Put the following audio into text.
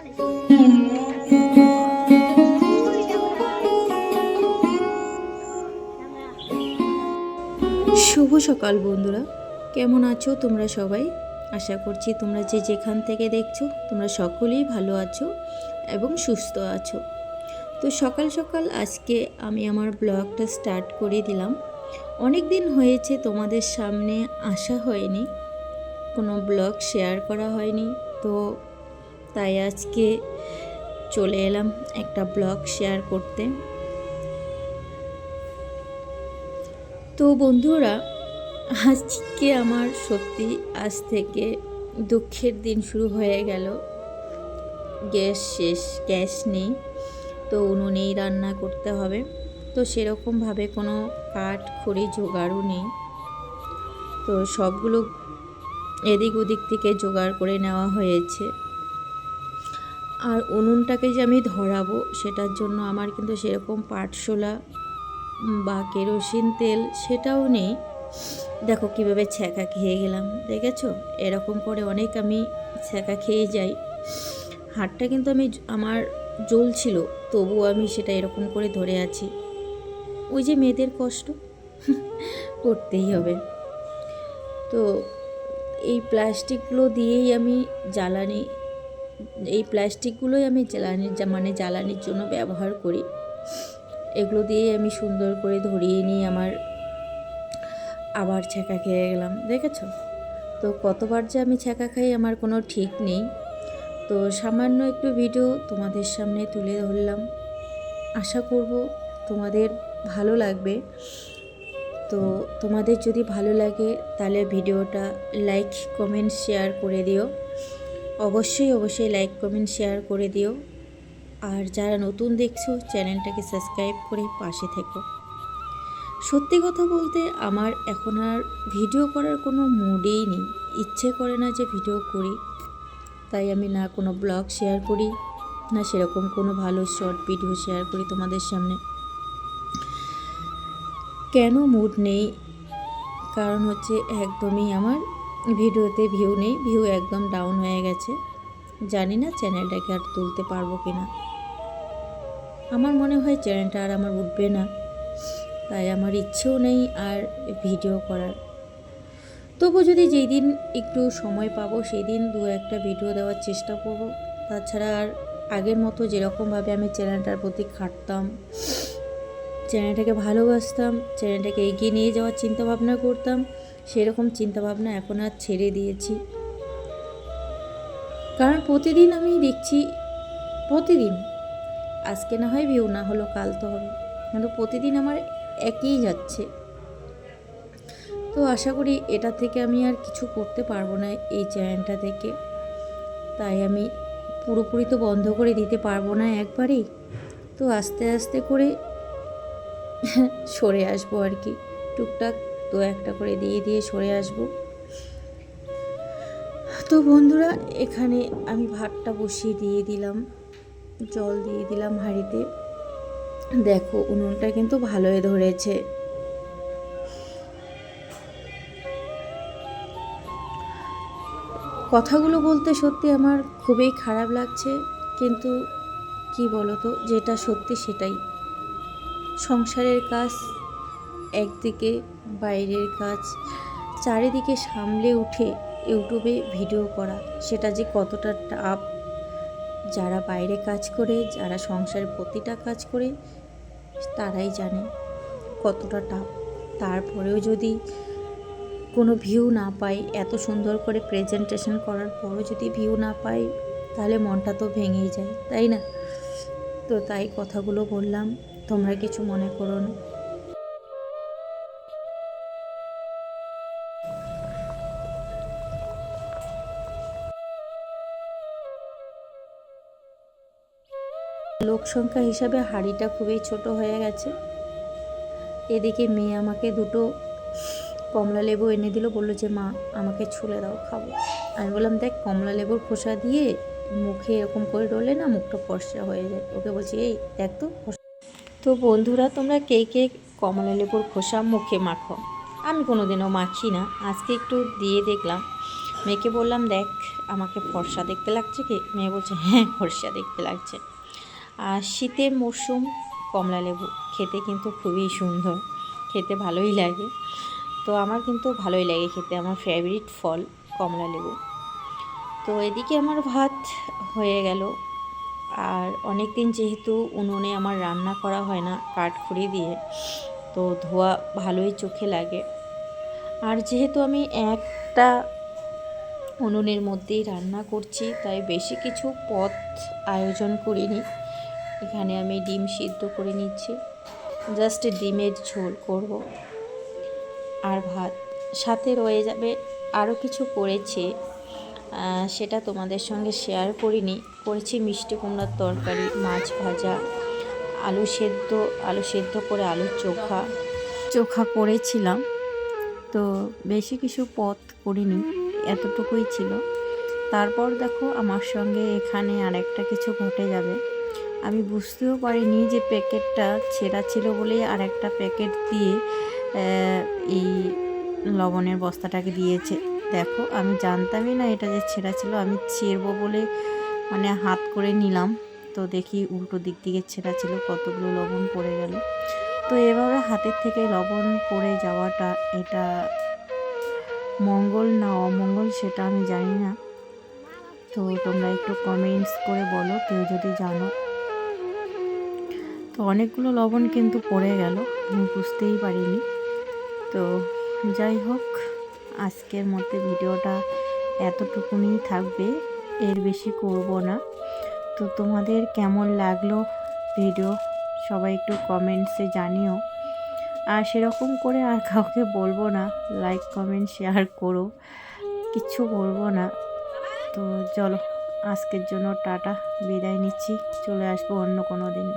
শুভ সকাল বন্ধুরা। কেমন আছো তোমরা সবাই? আশা করছি তোমরা যে যেখান থেকে দেখছ, তোমরা সকলেই ভালো আছো এবং সুস্থ আছো। তো সকাল সকাল আজকে আমি আমার ব্লগটা স্টার্ট করে দিলাম। অনেক দিন হয়েছে তোমাদের সামনে আসা হয়নি, কোনো ব্লগ শেয়ার করা হয়নি। তো তাই আজকে চলে এলাম একটা ব্লগ শেয়ার করতে। তো বন্ধুরা, আজকে আমার সত্যি আজ থেকে দুঃখের দিন শুরু হয়ে গেল। গ্যাস শেষ, গ্যাস নেই, তো উনুনেই রান্না করতে হবে। তো সেরকমভাবে কোনো কাঠ, খড়ি, জোগাড়ও নেই। তো সবগুলো এদিক ওদিক থেকে জোগাড় করে নেওয়া হয়েছে। আর উনুনটাকে যে আমি ধরাবো, সেটার জন্য আমার কিন্তু সেরকম পাটশোলা বা কেরোসিন তেল সেটাও নেই। দেখো কীভাবে ছ্যাঁকা খেয়ে গেলাম, দেখেছ? এরকম করে অনেক আমি ছ্যাঁকা খেয়ে যাই। হাতটা কিন্তু আমি আমার জ্বলছিল তবুও আমি সেটা এরকম করে ধরে আছি। ওই যে মেয়েদের কষ্ট, করতেই হবে। তো এই প্লাস্টিকগুলো দিয়েই আমি জ্বালানি এই প্লাস্টিকগুলোই আমি জ্বালানির মানে জ্বালানির জন্য ব্যবহার করি। এগুলো দিয়েই আমি সুন্দর করে ধরিয়ে নিয়ে আমার আবার ছ্যাঁকা খেয়ে গেলাম, দেখেছ? তো কতবার যে আমি ছ্যাঁকা খাই আমার কোনো ঠিক নেই। তো সামান্য একটু ভিডিও তোমাদের সামনে তুলে ধরলাম। আশা করব তোমাদের ভালো লাগবে। তো তোমাদের যদি ভালো লাগে তাহলে ভিডিওটা লাইক কমেন্ট শেয়ার করে দিও। অবশ্যই অবশ্যই লাইক কমেন্ট শেয়ার করে দিও। আর যারা নতুন দেখছ, চ্যানেলটাকে সাবস্ক্রাইব করে পাশে থেকো। সত্যি কথা বলতে আমার এখন আর ভিডিও করার কোনো মুডেই নেই। ইচ্ছে করে না যে ভিডিও করি। তাই আমি না কোনো ব্লগ শেয়ার করি, না সেরকম কোনো ভালো শর্ট ভিডিও শেয়ার করি তোমাদের সামনে। কেন মুড নেই? কারণ হচ্ছে একদমই আমার ভিডিওতে ভিউ নেই ভিউ একদম ডাউন হয়ে গেছে। জানি না চ্যানেলটাকে আর তুলতে পারব কি না আমার মনে হয় চ্যানেলটা আর আমার উঠবে না। তাই আমার ইচ্ছেও নেই আর ভিডিও করার। তবু যদি যেই দিন একটু সময় পাবো, সেই দিন দু একটা ভিডিও দেওয়ার চেষ্টা করব। তাছাড়া আর আগের মতো যেরকমভাবে আমি চ্যানেলটার প্রতি খাটতাম চ্যানেলটাকে ভালোবাসতাম, চ্যানেলটাকে এগিয়ে নিয়ে যাওয়ার চিন্তাভাবনা করতাম, সেরকম চিন্তাভাবনা এখন আর ছেড়ে দিয়েছি। কারণ প্রতিদিন আমি দেখছি, প্রতিদিন, আজকে না হয় ভিউ না হলো, কাল তো হবে। কিন্তু প্রতিদিন আমার একই যাচ্ছে। তো আশা করি এটা থেকে আমি আর কিছু করতে পারব না এই চ্যানেলটা থেকে। তাই আমি পুরোপুরি তো বন্ধ করে দিতে পারব না একবারেই। তো আস্তে আস্তে করে সরে আসব আর কি। টুকটাক দু একটা করে দিয়ে দিয়ে সরে আসব। তো বন্ধুরা, এখানে আমি ভাতটা বসিয়ে দিয়ে দিলাম। জল দিয়ে দিলাম হাঁড়িতে। দেখো, উনুনটা কিন্তু ভালোই ধরেছে। কথাগুলো বলতে সত্যি আমার খুবই খারাপ লাগছে, কিন্তু কি বলতো, যেটা সত্যি সেটাই। সংসারের কাজ, একদিকে বাইরের কাজ, চারিদিকে সামলে উঠে ইউটিউবে ভিডিও করা। সেটা যে কতটা টাফ যারা বাইরে কাজ করে, যারা সংসারের প্রতিটা কাজ করে, তারাই জানে কতটা টাফ তারপরেও যদি কোনো ভিউ না পাই, এত সুন্দর করে প্রেজেন্টেশন করার পরও যদি ভিউ না পাই, তাহলে মনটা তো ভেঙেই যায়, তাই না? তো তাই কথাগুলো বললাম। তোমরা কিছু মনে করো না। লোক সংখ্যা হিসাবে হাঁড়িটা খুবই ছোট হয়ে গেছে। এদিকে মেয়ে আমাকে দুটো কমলা লেবু এনে দিল, বলল যে, মা, আমাকে ছুলে দাও, খাব। আমি বললাম, দেখ, কমলা লেবুর খোসা দিয়ে মুখে এরকম করে ডলে না, মুখটা ফর্সা হয়ে যায়। ওকে বলছি, এই, দেখ তো। তো বন্ধুরা, তোমরা কে কে কমলা লেবুর খোসা মুখে মাখো? আমি কোনো দিনও মাখি না। আজকে একটু দিয়ে দেখলাম। মেয়েকে বললাম, দেখ, আমাকে ফর্সা দেখতে লাগছে কি? মেয়ে বলছে হ্যাঁ ফর্সা দেখতে লাগছে। আর শীতের মরশুম কমলা লেবু খেতে কিন্তু খুবই সুন্দর। খেতে ভালোই লাগে। তো আমার কিন্তু ভালোই লাগে খেতে। আমার ফেভারিট ফল কমলা লেবু তো এদিকে আমার ভাত হয়ে গেল। আর অনেক দিন যেহেতু উনুনে আমার রান্না করা হয় না কাঠখড়ি দিয়ে, তো ধোয়া ভালোই চোখে লাগে। আর যেহেতু আমি একটা উনুনের মধ্যেই রান্না করছি, তাই বেশি কিছু পথ আয়োজন করিনি। এখানে আমি ডিম সিদ্ধ করে নিচ্ছি। জাস্ট ডিমের ঝোল করব। আর ভাত। সাথে রয়ে যাবে আরও কিছু করেছে। সেটা তোমাদের সঙ্গে শেয়ার করিনি। করেছি মিষ্টি কুমড়ার তরকারি, মাছ ভাজা, আলু সেদ্ধ আলু সেদ্ধ করে আলুর চোখা। চোখা করেছিলাম, তো বেশি কিছু পথ করিনি, এতটুকুই ছিল। তারপর দেখো আমার সঙ্গে এখানে আরেকটা কিছু ঘটে যাবে। আমি বুঝতেও পারিনি যে প্যাকেটটা ছেঁড়া ছিল বলেই আরেকটা প্যাকেট দিয়ে এই লবণের বস্তাটাকে দিয়েছে। দেখো, আমি জানতামই না এটা যে ছেঁড়া ছিল, আমি ছেড়বো বলে মানে হাত করে নিলাম। তো দেখি উল্টো দিক থেকে ছেঁড়া ছিল, কতগুলো লবণ পড়ে গেল। তো এভাবে হাতের থেকে লবণ পড়ে যাওয়াটা, এটা মঙ্গল না অমঙ্গল সেটা আমি জানি না। তো তোমরা একটু কমেন্টস করে বলো, কেউ যদি জানো। তো অনেকগুলো লবণ কিন্তু পড়ে গেল, আমি বুঝতেই পারিনি। তো যাই হোক। আজকের মধ্যে ভিডিওটা এতটুকুনি থাকবে, এর বেশি করব না। তো তোমাদের কেমন লাগল ভিডিও, সবাই একটু কমেন্টসে জানিও। আর সেরকম করে আর কাউকে বলব না লাইক কমেন্ট শেয়ার করো। কিচ্ছু বলব না। তো চলো, আজকের জন্য টাটা, বিদায় নিচ্ছি, চলে আসব অন্য কোনো দিন।